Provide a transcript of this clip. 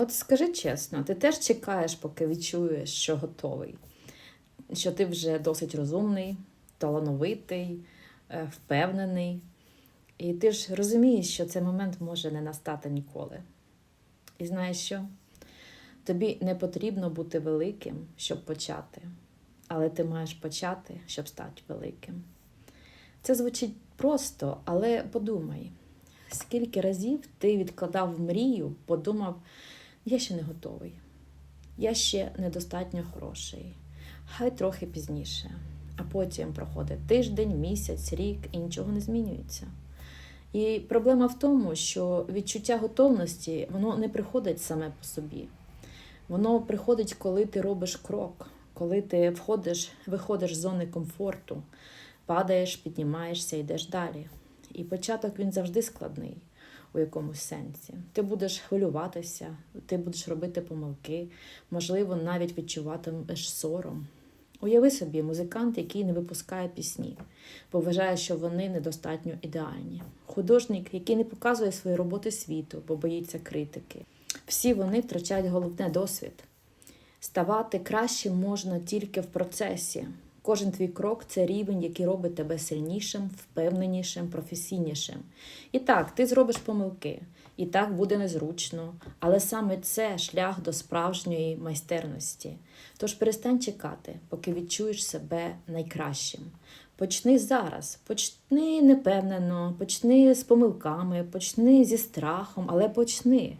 От скажи чесно, ти теж чекаєш, поки відчуєш, що готовий, що ти вже досить розумний, талановитий, е, впевнений. І ти ж розумієш, що цей момент може не настати ніколи. І знаєш що? Тобі не потрібно бути великим, щоб почати, але ти маєш почати, щоб стати великим. Це звучить просто, але подумай, скільки разів ти відкладав мрію, подумав, я ще не готовий, я ще недостатньо хороший, хай трохи пізніше. А потім проходить тиждень, місяць, рік і нічого не змінюється. І проблема в тому, що відчуття готовності воно не приходить саме по собі. Воно приходить, коли ти робиш крок, коли ти входиш, виходиш з зони комфорту, падаєш, піднімаєшся, йдеш далі. І початок він завжди складний у якомусь сенсі. Ти будеш хвилюватися, ти будеш робити помилки, можливо, навіть відчуватимеш сором. Уяви собі музикант, який не випускає пісні, бо вважає, що вони недостатньо ідеальні. Художник, який не показує свої роботи світу, бо боїться критики. Всі вони втрачають головне досвід. Ставати кращим можна тільки в процесі. Кожен твій крок це рівень, який робить тебе сильнішим, впевненішим, професійнішим. І так, ти зробиш помилки, і так буде незручно, але саме це шлях до справжньої майстерності. Тож перестань чекати, поки відчуєш себе найкращим. Почни зараз, почни непевнено, почни з помилками, почни зі страхом, але почни.